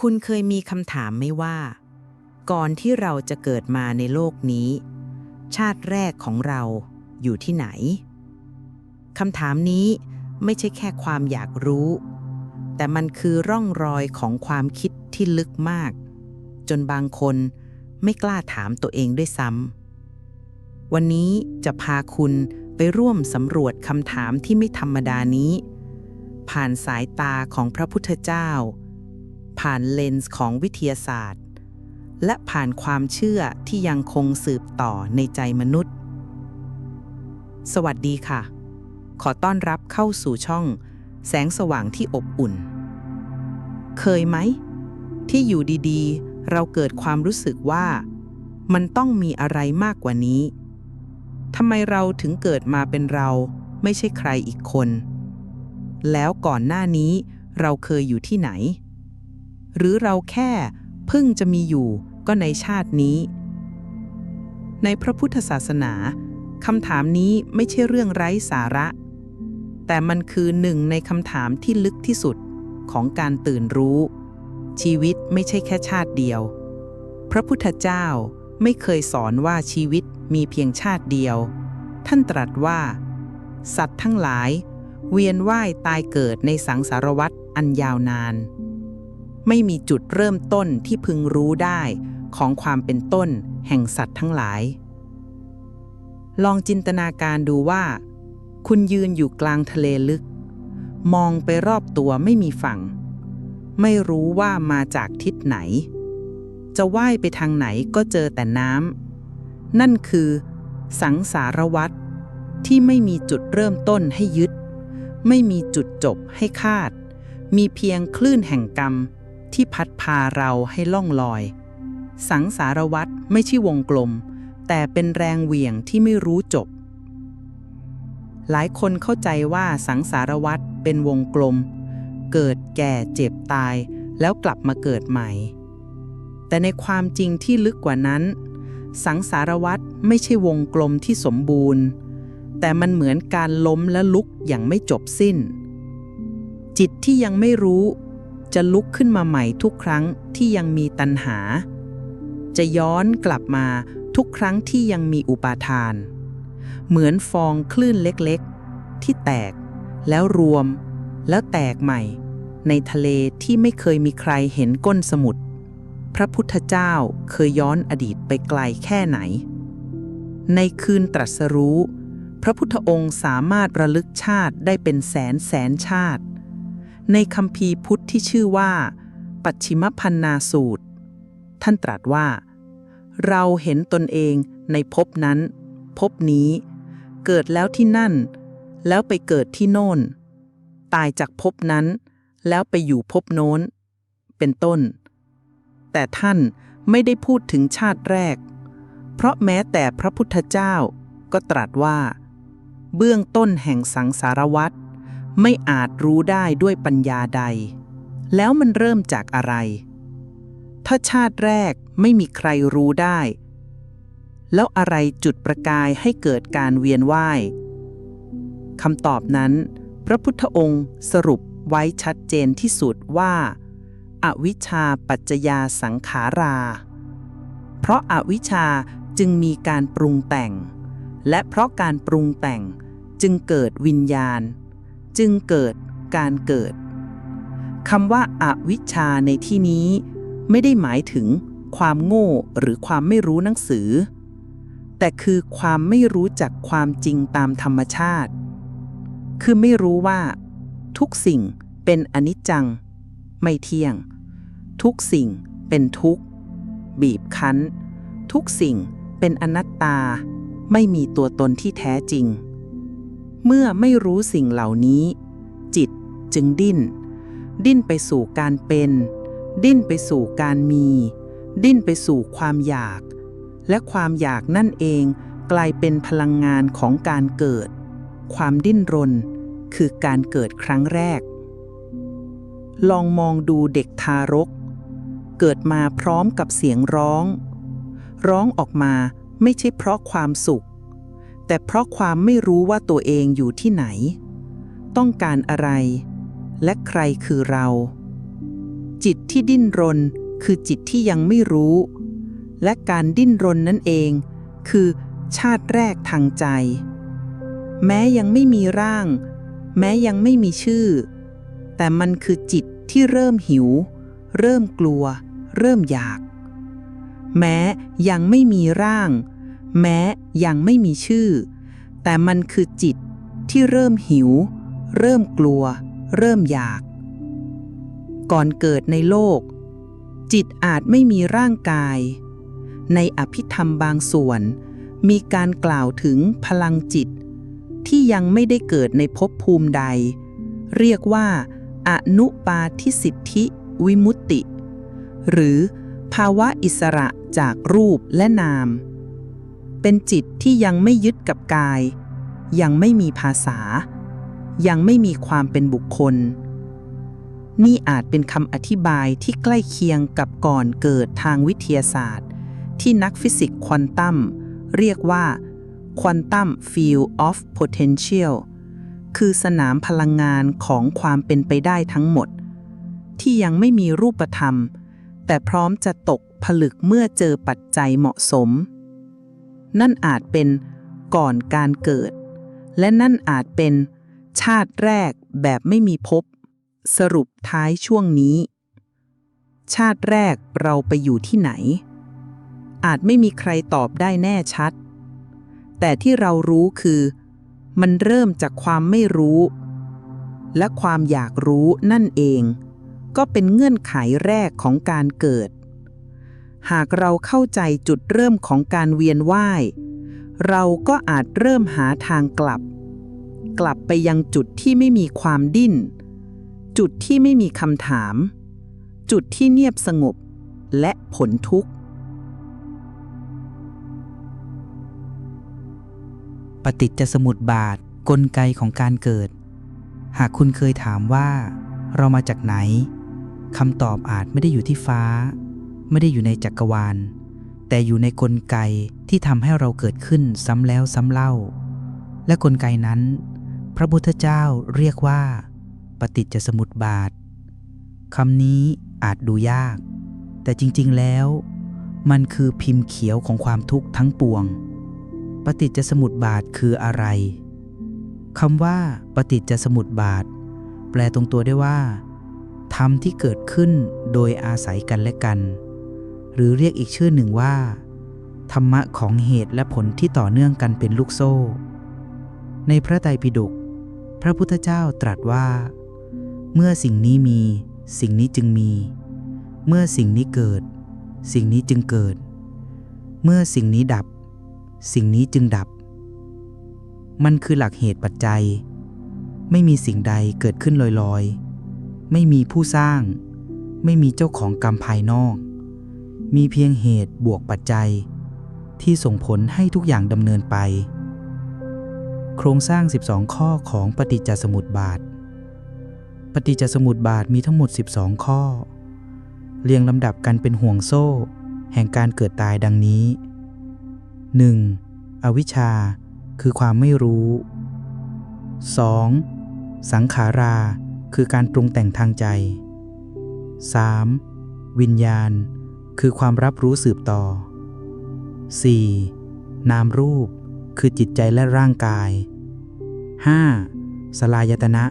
คุณเคยมีคำถามไหมว่า ก่อนที่เราจะเกิดมาในโลกนี้ ชาติแรกของเราอยู่ที่ไหนคำถามนี้ไม่ใช่แค่ความอยากรู้ แต่มันคือร่องรอยของความคิดที่ลึกมาก จนบางคนไม่กล้าถามตัวเองด้วยซ้ำวันนี้จะพาคุณไปร่วมสำรวจคำถามที่ไม่ธรรมดานี้ ผ่านสายตาของพระพุทธเจ้า ผ่านเลนส์ของวิทยาศาสตร์ และผ่านความเชื่อที่ยังคงสืบต่อในใจมนุษย์ สวัสดีค่ะ ขอต้อนรับเข้าสู่ช่อง แสงสว่างที่อบอุ่น เคยไหม ที่อยู่ดีๆ เราเกิดความรู้สึกว่า มันต้องมีอะไรมากกว่านี้ทำไมเราถึงเกิดมาเป็นเราไม่ใช่ใครอีกคน แล้วก่อนหน้านี้เราเคยอยู่ที่ไหน หรือเราแค่เพิ่งจะมีอยู่ก็ในชาตินี้ ในพระพุทธศาสนาคำถามนี้ไม่ใช่เรื่องไร้สาระ แต่มันคือหนึ่งในคำถามที่ลึกที่สุดของการตื่นรู้ ชีวิตไม่ใช่แค่ชาติเดียว พระพุทธเจ้าไม่เคยสอนว่าชีวิตมีเพียงชาติเดียว ท่านตรัสว่า สัตว์ทั้งหลาย เวียนว่ายตายเกิดในสังสารวัฏอันยาวนาน ไม่มีจุดเริ่มต้นที่พึงรู้ได้ของความเป็นต้นแห่งสัตว์ทั้งหลาย ลองจินตนาการดูว่า คุณยืนอยู่กลางทะเลลึก มองไปรอบตัวไม่มีฝั่ง ไม่รู้ว่ามาจากทิศไหน จะว่ายไปทางไหนก็เจอแต่น้ำนั่นคือ สังสารวัฏที่ไม่มีจุดเริ่มต้นให้ยึด ไม่มีจุดจบให้คาด มีเพียงคลื่นแห่งกรรม ที่พัดพาเราให้ล่องลอย สังสารวัฏไม่ใช่วงกลม แต่เป็นแรงเหวี่ยงที่ไม่รู้จบ หลายคนเข้าใจว่าสังสารวัฏเป็นวงกลม เกิดแก่เจ็บตาย แล้วกลับมาเกิดใหม่ แต่ในความจริงที่ลึกกว่านั้น สังสารวัฏไม่ใช่วงกลมที่สมบูรณ์ แต่มันเหมือนการล้มและลุกอย่างไม่จบสิ้นจิตที่ยังไม่รู้ จะลุกขึ้นมาใหม่ทุกครั้งที่ยังมีตัณหา จะย้อนกลับมาทุกครั้งที่ยังมีอุปาทาน เหมือนฟองคลื่นเล็กๆ ที่แตกแล้วรวม แล้วแตกใหม่ ในทะเลที่ไม่เคยมีใครเห็นก้นสมุทรพระพุทธเจ้าเคยย้อนอดีตไปไกลแค่ไหน ในคืนตรัสรู้ พระพุทธองค์สามารถระลึกชาติได้เป็นแสนแสนชาติ ในคำพีพุทธที่ชื่อว่า ปัจฉิมพันนาสูตร ท่านตรัสว่า เราเห็นตนเองในภพนั้นภพนี้ เกิดแล้วที่นั่น แล้วไปเกิดที่โน่น ตายจากภพนั้น แล้วไปอยู่ภพโน้น เป็นต้น แต่ท่านไม่ได้พูดถึงชาติแรก เพราะแม้แต่พระพุทธเจ้าก็ตรัสว่า เบื้องต้นแห่งสังสารวัฏ ไม่อาจรู้ได้ด้วยปัญญาใด แล้วมันเริ่มจากอะไร ถ้าชาติแรกไม่มีใครรู้ได้ แล้วอะไรจุดประกายให้เกิดการเวียนว่ายคำตอบนั้น พระพุทธองค์สรุปไว้ชัดเจนที่สุดว่าอาวิชชาปัจจยาสังขารา เพราะอาวิชชาจึงมีการปรุงแต่ง และเพราะการปรุงแต่งจึงเกิดวิญญาณ จึงเกิดการเกิดคำว่าอาวิชชาในที่นี้ ไม่ได้หมายถึงความโง่หรือความไม่รู้หนังสือ แต่คือความไม่รู้จักความจริงตามธรรมชาติ คือไม่รู้ว่า ทุกสิ่งเป็นอนิจจัง ไม่เที่ยง ทุกสิ่งเป็นทุกข์ บีบคั้น ทุกสิ่งเป็นอนัตตา ไม่มีตัวตนที่แท้จริง เมื่อไม่รู้สิ่งเหล่านี้ จิตจึงดิ้น ดิ้นไปสู่การเป็น ดิ้นไปสู่การมี ดิ้นไปสู่ความอยาก และความอยากนั่นเองกลายเป็นพลังงานของการเกิด ความดิ้นรน คือการเกิดครั้งแรก ลองมองดูเด็กทารก เกิดมาพร้อมกับเสียงร้อง ร้องออกมาไม่ใช่เพราะความสุข แต่เพราะความไม่รู้ว่าตัวเองอยู่ที่ไหน ต้องการอะไร และใครคือเรา จิตที่ดิ้นรนคือจิตที่ยังไม่รู้ และการดิ้นรนนั่นเอง คือชาติแรกทางใจ แม้ยังไม่มีร่าง แม้ยังไม่มีชื่อ แต่มันคือจิตที่เริ่มหิว เริ่มกลัว เริ่มอยาก แม้ยังไม่มีร่าง แม้ยังไม่มีชื่อ แต่มันคือจิตที่เริ่มหิว เริ่มกลัว เริ่มอยาก ก่อนเกิดในโลก จิตอาจไม่มีร่างกาย ในอภิธรรมบางส่วน มีการกล่าวถึงพลังจิต ที่ยังไม่ได้เกิดในภพภูมิใด เรียกว่า อนุปาทิสิทธิวิมุตติ หรือภาวะอิสระจากรูปและนาม เป็นจิตที่ยังไม่ยึดกับกาย ยังไม่มีภาษา ยังไม่มีความเป็นบุคคล นี่อาจเป็นคำอธิบายที่ใกล้เคียงกับก่อนเกิดทางวิทยาศาสตร์ ที่นักฟิสิกส์ควอนตัมเรียกว่า Quantum Field of Potential คือสนามพลังงานของความเป็นไปได้ทั้งหมด ที่ยังไม่มีรูปธรรม แต่พร้อมจะตกผลึกเมื่อเจอปัจจัยเหมาะสม นั่นอาจเป็นก่อนการเกิด และนั่นอาจเป็นชาติแรกแบบไม่มีภพสรุปท้ายช่วงนี้ ชาติแรกเราไปอยู่ที่ไหน อาจไม่มีใครตอบได้แน่ชัด แต่ที่เรารู้คือ มันเริ่มจากความไม่รู้ และความอยากรู้นั่นเอง ก็เป็นเงื่อนไขแรกของการเกิด หากเราเข้าใจจุดเริ่มของการเวียนว่าย เราก็อาจเริ่มหาทางกลับ กลับไปยังจุดที่ไม่มีความดิ้น จุดที่ไม่มีคำถาม จุดที่เงียบสงบ และผลทุกข์ ปฏิจจสมุปบาท กลไกของการเกิด หากคุณเคยถามว่า เรามาจากไหนคำตอบอาจไม่ได้อยู่ที่ฟ้า ไม่ได้อยู่ในจักรวาล แต่อยู่ในกลไกที่ทำให้เราเกิดขึ้นซ้ำแล้วซ้ำเล่า และกลไกนั้น พระพุทธเจ้าเรียกว่า ปฏิจจสมุปบาทคำนี้อาจดูยาก แต่จริง ๆ แล้ว มันคือพิมพ์เขียวของความทุกข์ทั้งปวง ปฏิจจสมุปบาทคืออะไรคำว่า ปฏิจจสมุปบาท แปลตรงตัวได้ว่าธรรมที่เกิดขึ้นโดยอาศัยกันและกัน หรือเรียกอีกชื่อหนึ่งว่า ธรรมะของเหตุและผลที่ต่อเนื่องกันเป็นลูกโซ่ ในพระไตรปิฎกพระพุทธเจ้าตรัสว่า เมื่อสิ่งนี้มี สิ่งนี้จึงมี เมื่อสิ่งนี้เกิด สิ่งนี้จึงเกิด เมื่อสิ่งนี้ดับ สิ่งนี้จึงดับ มันคือหลักเหตุปัจจัย ไม่มีสิ่งใดเกิดขึ้นลอยๆ ไม่มีผู้สร้าง ไม่มีเจ้าของกรรมภายนอก มีเพียงเหตุบวกปัจจัย ที่ส่งผลให้ทุกอย่างดำเนินไป โครงสร้าง 12 ข้อของปฏิจจสมุปบาท ปฏิจจสมุปบาทมีทั้งหมด 12 ข้อ เรียงลำดับกันเป็นห่วงโซ่ แห่งการเกิดตายดังนี้ 1. อวิชชา คือความไม่รู้ 2. สังขารา คือการปรุงแต่งทางใจ 3. วิญญาณ คือความรับรู้สืบต่อ 4. นามรูป คือจิตใจและร่างกาย 5. สลายตนะ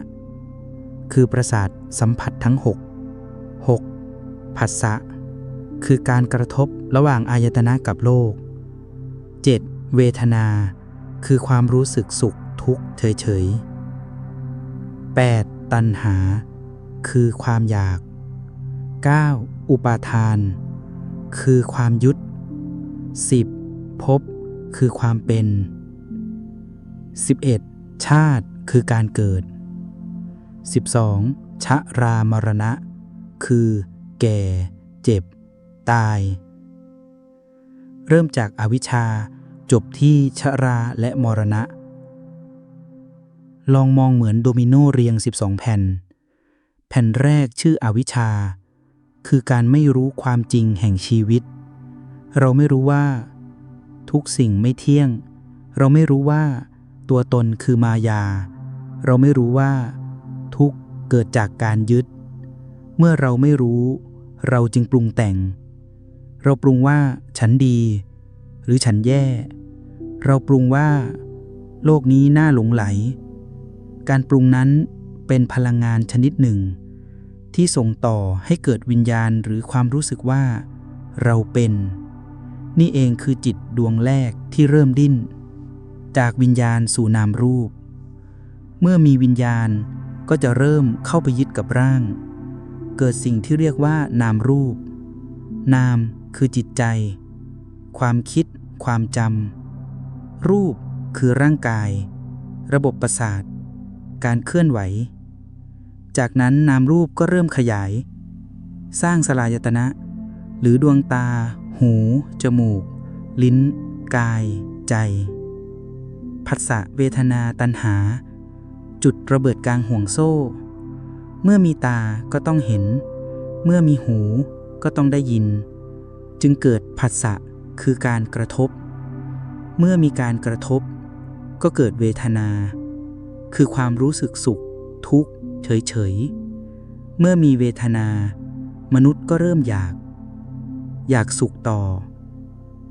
คือประสาทสัมผัสทั้ง 6 6. ผัสสะ คือการกระทบระหว่างอายตนะกับโลก 7. เวทนา คือความรู้สึกสุขทุกข์เฉยๆ 8. ตัณหา คือความอยาก 9. อุปาทาน คือความยึด 10. ภพคือความเป็น 11. ชาติคือการเกิด 12. ชะรามรณะ คือแก่ เจ็บ ตาย เริ่มจากอาวิชชาจบที่ชะราและมรณะ ลองมองเหมือนโดมิโนเรียง12แผ่น แผ่นแรกชื่ออวิชชา คือการไม่รู้ความจริงแห่งชีวิต เราไม่รู้ว่า ทุกสิ่งไม่เที่ยง เราไม่รู้ว่า ตัวตนคือมายา เราไม่รู้ว่า ทุกเกิดจากการยึด เมื่อเราไม่รู้ เราจึงปรุงแต่ง เราปรุงว่า ฉันดี หรือฉันแย่ เราปรุงว่า โลกนี้น่าหลงไหล การปรุงนั้นเป็นพลังงานชนิดหนึ่ง ที่ส่งต่อให้เกิดวิญญาณหรือความรู้สึกว่า เราเป็น นี่เองคือจิตดวงแรกที่เริ่มดิ้น จากวิญญาณสู่นามรูป เมื่อมีวิญญาณก็จะเริ่มเข้าไปยึดกับร่าง เกิดสิ่งที่เรียกว่านามรูป นามคือจิตใจ ความคิด ความจำรูปคือร่างกาย ระบบประสาท การเคลื่อนไหว จากนั้นนามรูปก็เริ่มขยาย สร้างสลายตนะ หรือดวงตา หู จมูก ลิ้น กาย ใจผัสสะเวทนาตัณหา จุดระเบิดกลางห่วงโซ่ เมื่อมีตาก็ต้องเห็น เมื่อมีหูก็ต้องได้ยิน จึงเกิดผัสสะคือการกระทบ เมื่อมีการกระทบ ก็เกิดเวทนา คือความรู้สึกสุข ทุกข์ เฉยๆ เมื่อมีเวทนา มนุษย์ก็เริ่มอยาก อยากสุขต่อ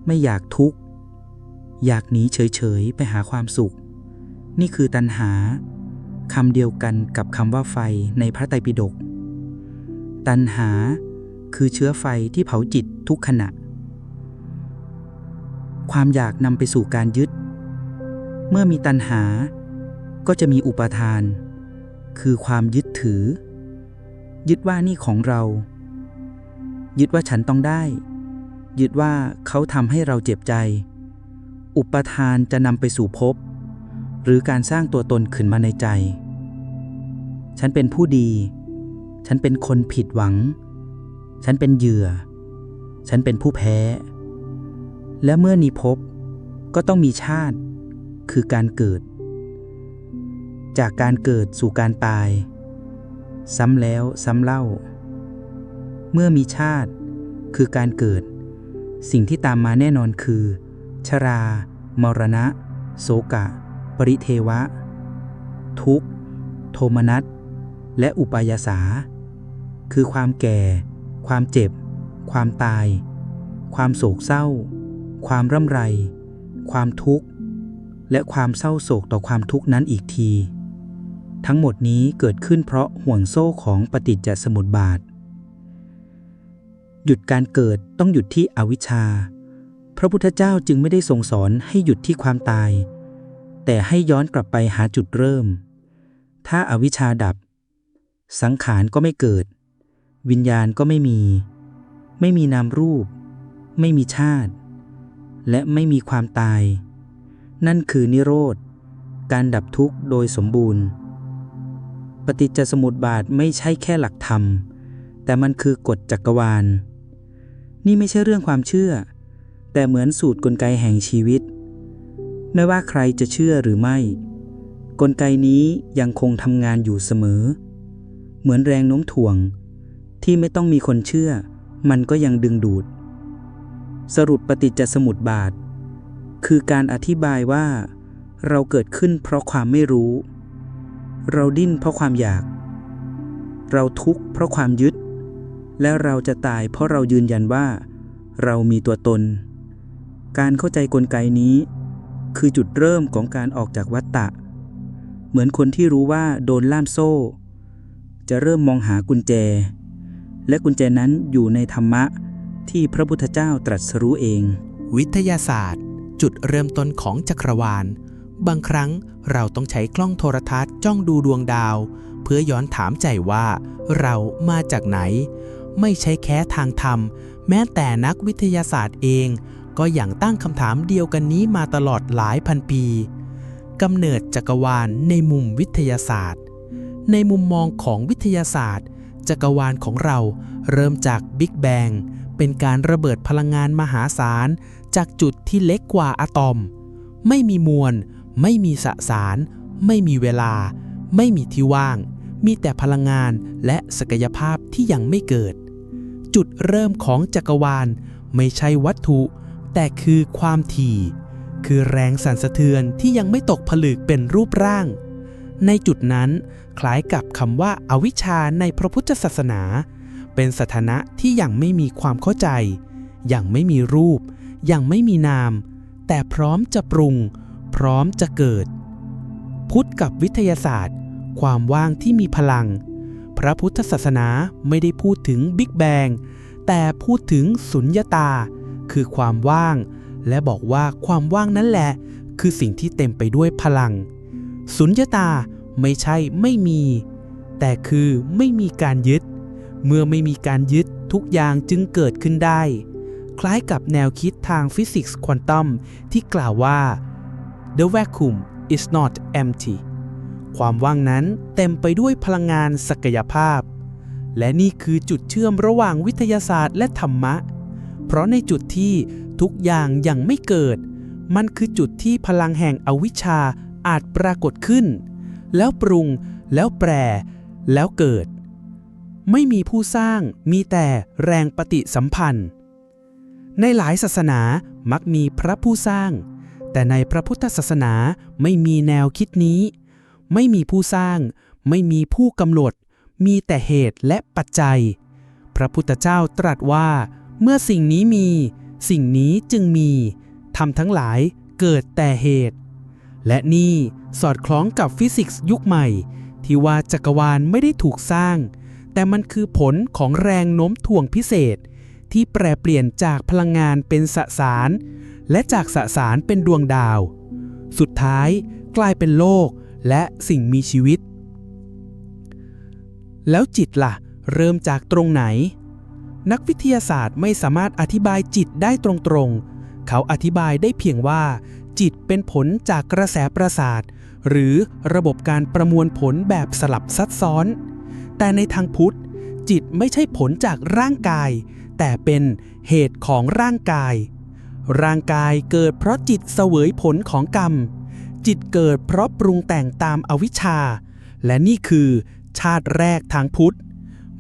ไม่อยากทุกข์ อยากหนีเฉยๆ ไปหาความสุข นี่คือตัณหาคำเดียวกันกับคำว่าไฟในพระไตรปิฎกตัณหาคือเชื้อไฟที่เผาจิตทุกขณะ ความอยากนำไปสู่การยึด เมื่อมีตัณหาก็จะมีอุปทาน คือความยึดถือ ยึดว่านี่ของเรา ยึดว่าฉันต้องได้ ยึดว่าเขาทำให้เราเจ็บใจ อุปทานจะนำไปสู่ภพหรือการสร้างตัวตนขึ้นมาในใจ ฉันเป็นผู้ดี ฉันเป็นคนผิดหวัง ฉันเป็นเหยื่อ ฉันเป็นผู้แพ้ และเมื่อมีภพก็ต้องมีชาติ คือการเกิด จากการเกิดสู่การตาย ซ้ำแล้วซ้ำเล่า เมื่อมีชาติคือการเกิด สิ่งที่ตามมาแน่นอนคือ ชรา มรณะโสกะ ปริเทวะ ทุกโทมนัส และอุปายาสา คือความแก่ ความเจ็บ ความตาย ความโศกเศร้า ความร่ำไร ความทุกข์ และความเศร้าโศกต่อความทุกข์นั้นอีกที ทั้งหมดนี้เกิดขึ้นเพราะห่วงโซ่ของปฏิจจสมุปบาท หยุดการเกิดต้องหยุดที่อวิชชา พระพุทธเจ้าจึงไม่ได้ทรงสอนให้หยุดที่ความตาย แต่ให้ย้อนกลับไปหาจุดเริ่ม ถ้าอาวิชชาดับ สังขารก็ไม่เกิด วิญญาณก็ไม่มี ไม่มีนามรูป ไม่มีชาติ และไม่มีความตาย นั่นคือนิโรธการดับทุกข์โดยสมบูรณ์ ปฏิจจสมุปบาทไม่ใช่แค่หลักธรรม แต่มันคือกฎจักรวาล นี่ไม่ใช่เรื่องความเชื่อ แต่เหมือนสูตรกลไกแห่งชีวิต ไม่ว่าใครจะเชื่อหรือไม่ กลไกนี้ยังคงทำงานอยู่เสมอ เหมือนแรงโน้มถ่วง ที่ไม่ต้องมีคนเชื่อ มันก็ยังดึงดูด สรุปปฏิจจสมุปบาท คือการอธิบายว่า เราเกิดขึ้นเพราะความไม่รู้ เราดิ้นเพราะความอยาก เราทุกข์เพราะความยึด และเราจะตายเพราะเรายืนยันว่า เรามีตัวตน การเข้าใจกลไกนี้ คือจุดเริ่มของการออกจากวัฏฏะ เหมือนคนที่รู้ว่าโดนล่ามโซ่ จะเริ่มมองหากุญแจ และกุญแจนั้นอยู่ในธรรมะที่พระพุทธเจ้าตรัสรู้เอง วิทยาศาสตร์ จุดเริ่มต้นของจักรวาล บางครั้งเราต้องใช้กล้องโทรทัศน์จ้องดูดวงดาว เพื่อย้อนถามใจว่าเรามาจากไหน ไม่ใช่แค่ทางธรรม แม้แต่นักวิทยาศาสตร์เอง ก็ยังตั้งคำถามเดียวกันนี้มาตลอดหลายพันปีกำเนิดจักรวาลในมุมวิทยาศาสตร์ ในมุมมองของวิทยาศาสตร์ จักรวาลของเราเริ่มจากบิ๊กแบงเป็นการระเบิดพลังงานมหาศาล จากจุดที่เล็กกว่าอะตอม ไม่มีมวล ไม่มีสสาร ไม่มีเวลา ไม่มีที่ว่าง มีแต่พลังงานและศักยภาพที่ยังไม่เกิด จุดเริ่มของจักรวาลไม่ใช่วัตถุ แต่คือความถี่ คือแรงสั่นสะเทือนที่ยังไม่ตกผลึกเป็นรูปร่าง ในจุดนั้น คล้ายกับคำว่าอาวิชชาในพระพุทธศาสนา เป็นสถานะที่ยังไม่มีความเข้าใจ ยังไม่มีรูป ยังไม่มีนาม แต่พร้อมจะปรุง พร้อมจะเกิด พุทธกับวิทยาศาสตร์ ความว่างที่มีพลัง พระพุทธศาสนาไม่ได้พูดถึงบิ๊กแบงแต่พูดถึงสุญญตา คือความว่าง และบอกว่าความว่างนั่นแหละ คือสิ่งที่เต็มไปด้วยพลัง สุญญตาไม่ใช่ไม่มี แต่คือไม่มีการยึด เมื่อไม่มีการยึดทุกอย่างจึงเกิดขึ้นได้ คล้ายกับแนวคิดทางฟิสิกส์ควอนตัมที่กล่าวว่า the vacuum is not empty ความว่างนั้นเต็มไปด้วยพลังงานศักยภาพ และนี่คือจุดเชื่อมระหว่างวิทยาศาสตร์และธรรมะ เพราะในจุดที่ทุกอย่างยังไม่เกิด มันคือจุดที่พลังแห่งอวิชชาอาจปรากฏขึ้น แล้วปรุง แล้วแปร แล้วเกิด ไม่มีผู้สร้าง มีแต่แรงปฏิสัมพันธ์ ในหลายศาสนามักมีพระผู้สร้าง แต่ในพระพุทธศาสนาไม่มีแนวคิดนี้ ไม่มีผู้สร้าง ไม่มีผู้กำหนด มีแต่เหตุและปัจจัย พระพุทธเจ้าตรัสว่า เมื่อสิ่งนี้มี สิ่งนี้จึงมีทำทั้งหลายเกิดแต่เหตุ และนี่สอดคล้องกับฟิสิกส์ยุคใหม่ ที่ว่าจักรวาลไม่ได้ถูกสร้าง แต่มันคือผลของแรงโน้มถ่วงพิเศษ ที่แปรเปลี่ยนจากพลังงานเป็นสสาร และจากสสารเป็นดวงดาว สุดท้ายกลายเป็นโลกและสิ่งมีชีวิต แล้วจิตล่ะ เริ่มจากตรงไหน นักวิทยาศาสตร์ไม่สามารถอธิบายจิตได้ตรงๆ เขาอธิบายได้เพียงว่า จิตเป็นผลจากกระแสประสาท หรือระบบการประมวลผลแบบสลับซับซ้อน แต่ในทางพุทธ จิตไม่ใช่ผลจากร่างกาย แต่เป็นเหตุของร่างกาย ร่างกายเกิดเพราะจิตเสวยผลของกรรม จิตเกิดเพราะปรุงแต่งตามอวิชชา และนี่คือชาติแรกทางพุทธ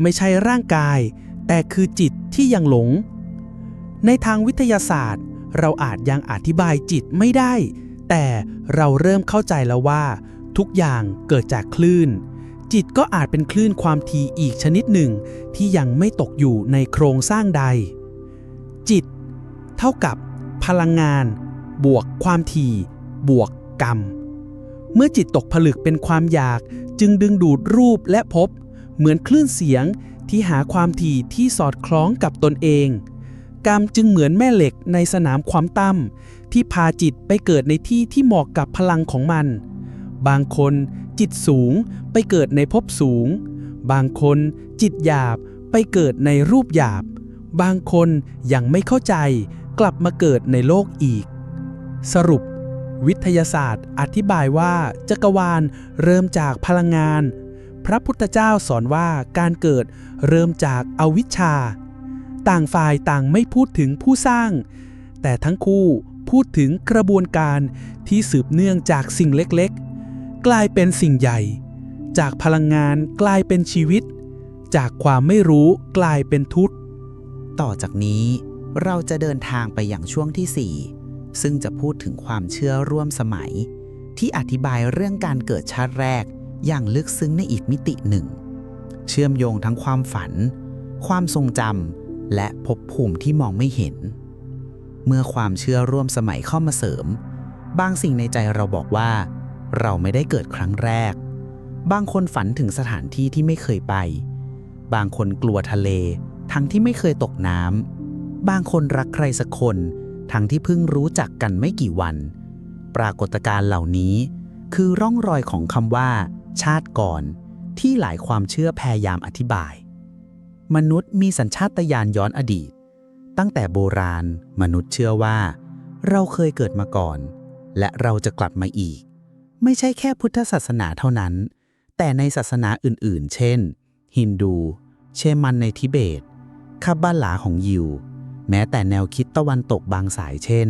ไม่ใช่ร่างกาย แต่คือจิตที่ยังหลง ในทางวิทยาศาสตร์ เราอาจยังอธิบายจิตไม่ได้ แต่เราเริ่มเข้าใจแล้วว่า ทุกอย่างเกิดจากคลื่น จิตก็อาจเป็นคลื่นความถี่อีกชนิดหนึ่ง ที่ยังไม่ตกอยู่ในโครงสร้างใด จิต เท่ากับ พลังงาน บวกความถี่ บวกกรรม เมื่อจิตตกผลึกเป็นความอยากจึงดึงดูดรูปและพบ เหมือนคลื่นเสียงที่หาความถี่ที่สอดคล้องกับตนเอง กรรมจึงเหมือนแม่เหล็กในสนามความตั้มที่พาจิตไปเกิดในที่ที่เหมาะกับพลังของมัน บางคนจิตสูงไปเกิดในภพสูง บางคนจิตหยาบไปเกิดในรูปหยาบ บางคนยังไม่เข้าใจ กลับมาเกิดในโลกอีก สรุป วิทยาศาสตร์อธิบายว่าจักรวาลเริ่มจากพลังงาน พระพุทธเจ้าสอนว่าการเกิดเริ่มจากอวิชชา ต่างฝ่ายต่างไม่พูดถึงผู้สร้าง แต่ทั้งคู่พูดถึงกระบวนการที่สืบเนื่องจากสิ่งเล็กๆ กลายเป็นสิ่งใหญ่ จากพลังงานกลายเป็นชีวิต จากความไม่รู้กลายเป็นทุกข์ต่อจากนี้ เราจะเดินทางไปอย่างช่วงที่ 4 ซึ่งจะพูดถึงความเชื่อร่วมสมัย ที่อธิบายเรื่องการเกิดชาติแรกอย่างลึกซึ้งในอีกมิติหนึ่ง เชื่อมโยงทั้งความฝัน ความทรงจำและภพภูมิที่มองไม่เห็น เมื่อความเชื่อร่วมสมัยเข้ามาเสริม บางสิ่งในใจเราบอกว่า เราไม่ได้เกิดครั้งแรก บางคนฝันถึงสถานที่ที่ไม่เคยไป บางคนกลัวทะเล ทั้งที่ไม่เคยตกน้ำ บางคนรักใครสักคน ทั้งที่เพิ่งรู้จักกันไม่กี่วัน ปรากฏการณ์เหล่านี้ คือร่องรอยของคำว่า ชาติก่อน ที่หลายความเชื่อพยายามอธิบาย มนุษย์มีสัญชาตญาณย้อนอดีต ตั้งแต่โบราณ มนุษย์เชื่อว่า เราเคยเกิดมาก่อน และเราจะกลับมาอีก ไม่ใช่แค่พุทธศาสนาเท่านั้น แต่ในศาสนาอื่น ๆ เช่น ฮินดู เชมันในทิเบตคาบาลาของยิว แม้แต่แนวคิดตะวันตกบางสายเช่น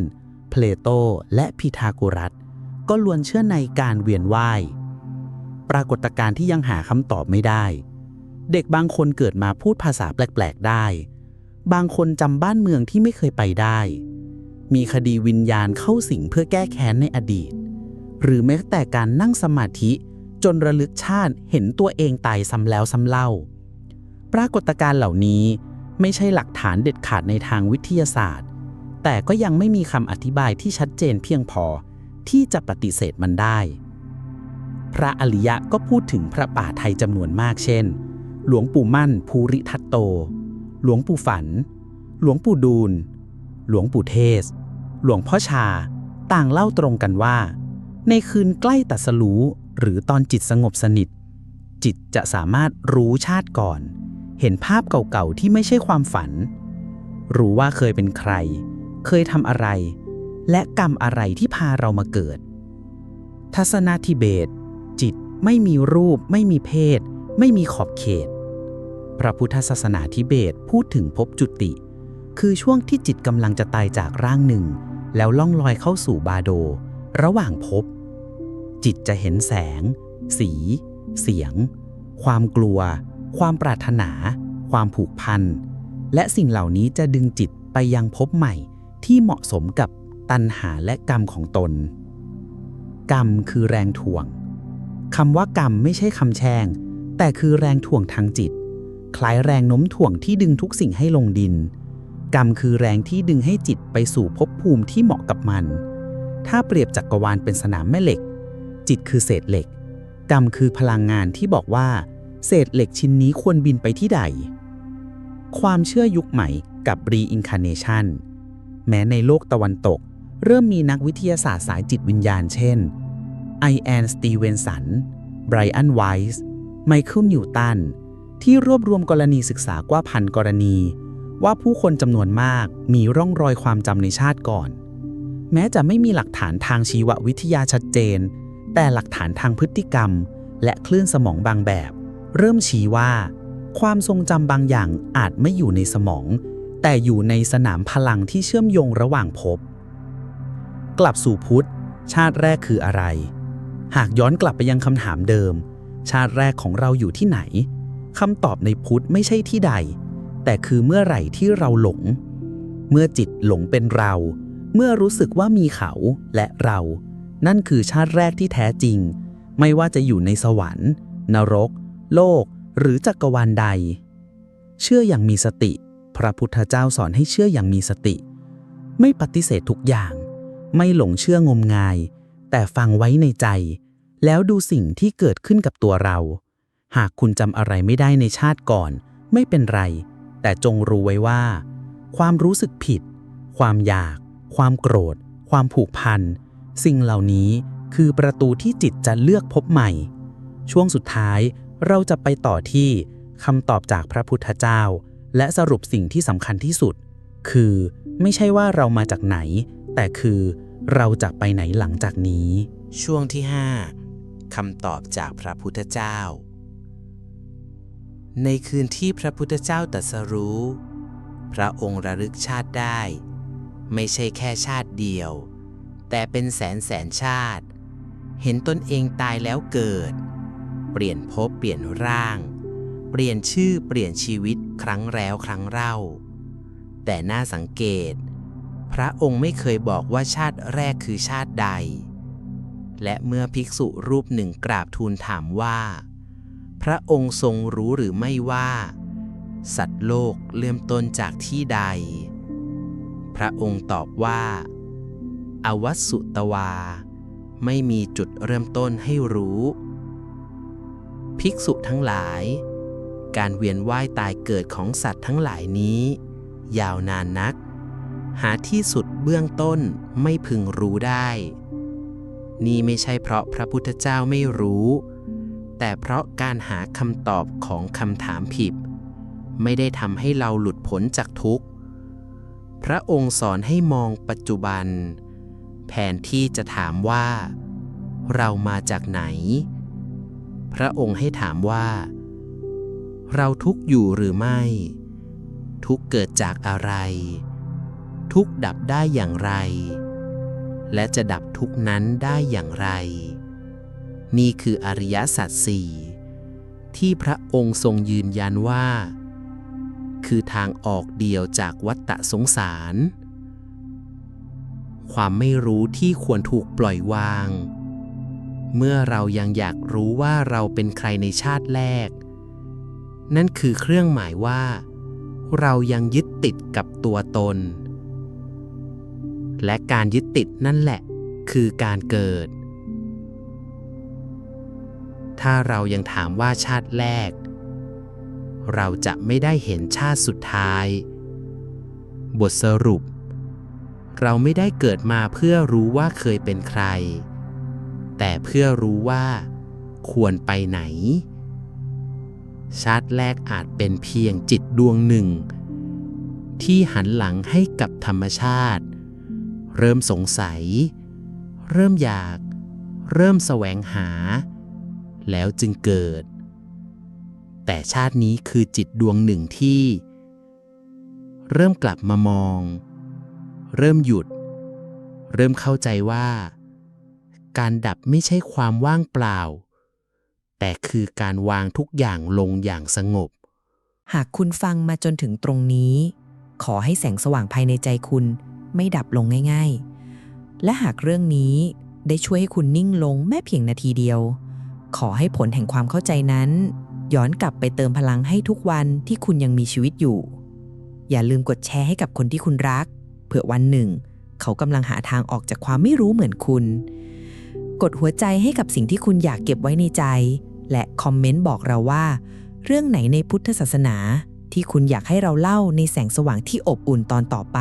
เพลโตและพีทาโกรัส ก็ล้วนเชื่อในการเวียนว่าย ปรากฏการณ์ที่ยังหาคำตอบไม่ได้ เด็กบางคนเกิดมาพูดภาษาแปลกๆได้ บางคนจำบ้านเมืองที่ไม่เคยไปได้ มีคดีวิญญาณเข้าสิงเพื่อแก้แค้นในอดีต หรือแม้แต่การนั่งสมาธิจนระลึกชาติเห็นตัวเองตายซ้ำแล้วซ้ำเล่า ปรากฏการณ์เหล่านี้ ไม่ใช่หลักฐานเด็ดขาดในทางวิทยาศาสตร์ แต่ก็ยังไม่มีคำอธิบายที่ชัดเจนเพียงพอที่จะปฏิเสธมันได้ พระอริยะก็พูดถึงพระป่าไทยจำนวนมากเช่น หลวงปู่มั่นภูริทัตโต หลวงปู่ฝัน หลวงปู่ดูล หลวงปู่เทศ หลวงพ่อชา ต่างเล่าตรงกันว่า ในคืนใกล้ตัดสรู้หรือตอนจิตสงบสนิท จิตจะสามารถรู้ชาติก่อน เห็นภาพเก่าๆที่ไม่ใช่ความฝัน รู้ว่าเคยเป็นใคร เคยทำอะไร และกรรมอะไรที่พาเรามาเกิด ทัศนาทิเบต จิตไม่มีรูป ไม่มีเพศ ไม่มีขอบเขต พระพุทธศาสนาทิเบตพูดถึงภพจุติ คือช่วงที่จิตกำลังจะตายจากร่างหนึ่ง แล้วล่องลอยเข้าสู่บาโด ระหว่างภพจิตจะเห็นแสง สี เสียง ความกลัว ความปรารถนา ความผูกพัน และสิ่งเหล่านี้จะดึงจิตไปยังภพใหม่ที่เหมาะสมกับตัณหาและกรรมของตน กรรมคือแรงถ่วงคำว่ากรรมไม่ใช่คำแช่งแต่คือแรงถ่วงทางจิต คล้ายแรงโน้มถ่วงที่ดึงทุกสิ่งให้ลงดิน กรรมคือแรงที่ดึงให้จิตไปสู่ภพภูมิที่เหมาะกับมัน ถ้าเปรียบจักกรวาลเป็นสนามแม่เหล็ก จิตคือเศษเหล็ก กรรมคือพลังงานที่บอกว่า เศษเหล็กชิ้นนี้ควรบินไปที่ใด ความเชื่อยุคใหม่กับ reincarnation แม้ในโลกตะวันตก เริ่มมีนักวิทยาศาสตร์สายจิตวิญญาณเช่นไอแอนสตีเวนสัน ไบรอันไวส์ไมเคิลนิวตัน ที่รวบรวมกรณีศึกษากว่าพันกรณี ว่าผู้คนจำนวนมากมีร่องรอยความจำในชาติก่อน แม้จะไม่มีหลักฐานทางชีววิทยาชัดเจน แต่หลักฐานทางพฤติกรรม และคลื่นสมองบางแบบ เริ่มชี้ว่า ความทรงจำบางอย่างอาจไม่อยู่ในสมอง แต่อยู่ในสนามพลังที่เชื่อมโยงระหว่างภพกลับสู่พุทธ ชาติแรกคืออะไร หากย้อนกลับไปยังคำถามเดิม ชาติแรกของเราอยู่ที่ไหนคำตอบในพุทธไม่ใช่ที่ใด แต่คือเมื่อไหร่ที่เราหลง เมื่อจิตหลงเป็นเรา เมื่อรู้สึกว่ามีเขาและเรา นั่นคือชาติแรกที่แท้จริง ไม่ว่าจะอยู่ในสวรรค์ นรก โลก หรือจักรวาลใด เชื่ออย่างมีสติ พระพุทธเจ้าสอนให้เชื่ออย่างมีสติ ไม่ปฏิเสธทุกอย่าง ไม่หลงเชื่องมงาย แต่ฟังไว้ในใจ แล้วดูสิ่งที่เกิดขึ้นกับตัวเรา หากคุณจำอะไรไม่ได้ในชาติก่อน ไม่เป็นไร แต่จงรู้ไว้ว่า ความรู้สึกผิด ความอยาก ความโกรธ ความผูกพัน สิ่งเหล่านี้คือประตูที่จิตจะเลือกพบใหม่ ช่วงสุดท้าย เราจะไปต่อที่คำตอบจากพระพุทธเจ้า และสรุปสิ่งที่สำคัญที่สุด คือไม่ใช่ว่าเรามาจากไหน แต่คือเราจะไปไหนหลังจากนี้ ช่วงที่ 5คำตอบจากพระพุทธเจ้า ในคืนที่พระพุทธเจ้าตรัสรู้ พระองค์ระลึกชาติได้ ไม่ใช่แค่ชาติเดียว แต่เป็นแสนแสนชาติ เห็นตนเองตายแล้วเกิด เปลี่ยนภพเปลี่ยนร่าง เปลี่ยนชื่อเปลี่ยนชีวิตครั้งแล้วครั้งเล่า แต่น่าสังเกต พระองค์ไม่เคยบอกว่าชาติแรกคือชาติใด และเมื่อภิกษุรูปหนึ่งกราบทูลถามว่า พระองค์ทรงรู้หรือไม่ว่า สัตว์โลกเริ่มต้นจากที่ใด พระองค์ตอบว่า อวัสสุตวา ไม่มีจุดเริ่มต้นให้รู้ ภิกษุทั้งหลาย การเวียนว่ายตายเกิดของสัตว์ทั้งหลายนี้ ยาวนานนัก หาที่สุดเบื้องต้นไม่พึงรู้ได้ นี่ไม่ใช่เพราะพระพุทธเจ้าไม่รู้ แต่เพราะการหาคำตอบของคำถามผิด ไม่ได้ทำให้เราหลุดพ้นจากทุกข์ พระองค์สอนให้มองปัจจุบัน แผนที่จะถามว่า เรามาจากไหน พระองค์ให้ถามว่า เราทุกข์อยู่หรือไม่ ทุกข์เกิดจากอะไร ทุกข์ดับได้อย่างไร และจะดับทุกข์นั้นได้อย่างไร นี่คืออริยสัจสี่ที่พระองค์ทรงยืนยันว่า คือทางออกเดียวจากวัฏฏะสงสาร ความไม่รู้ที่ควรถูกปล่อยวาง เมื่อเรายังอยากรู้ว่าเราเป็นใครในชาติแรก นั่นคือเครื่องหมายว่า เรายังยึดติดกับตัวตน และการยึดติดนั่นแหละ คือการเกิด ถ้าเรายังถามว่าชาติแรก เราจะไม่ได้เห็นชาติสุดท้าย บทสรุป เราไม่ได้เกิดมาเพื่อรู้ว่าเคยเป็นใคร แต่เพื่อรู้ว่าควรไปไหน ชาติแรกอาจเป็นเพียงจิตดวงหนึ่ง ที่หันหลังให้กับธรรมชาติ เริ่มสงสัย เริ่มอยาก เริ่มแสวงหา แล้วจึงเกิด แต่ชาตินี้คือจิตดวงหนึ่งที่ เริ่มกลับมามอง เริ่มหยุด เริ่มเข้าใจว่า การดับไม่ใช่ความว่างเปล่า แต่คือการวางทุกอย่างลงอย่างสงบ หากคุณฟังมาจนถึงตรงนี้ ขอให้แสงสว่างภายในใจคุณไม่ดับลงง่าย ๆ และหากเรื่องนี้ได้ช่วยให้คุณนิ่งลงแม้เพียงนาทีเดียว ขอให้ผลแห่งความเข้าใจนั้น ย้อนกลับไปเติมพลังให้ทุกวันที่คุณยังมีชีวิตอยู่ อย่าลืมกดแชร์ให้กับคนที่คุณรัก เผื่อวันหนึ่ง เขากำลังหาทางออกจากความไม่รู้เหมือนคุณ กดหัวใจให้กับสิ่งที่คุณอยากเก็บไว้ในใจ และคอมเมนต์บอกเราว่า เรื่องไหนในพุทธศาสนา ที่คุณอยากให้เราเล่าในแสงสว่างที่อบอุ่นตอนต่อไป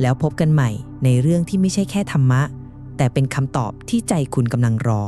แล้วพบกันใหม่ในเรื่องที่ไม่ใช่แค่ธรรมะ แต่เป็นคำตอบที่ใจคุณกำลังรอ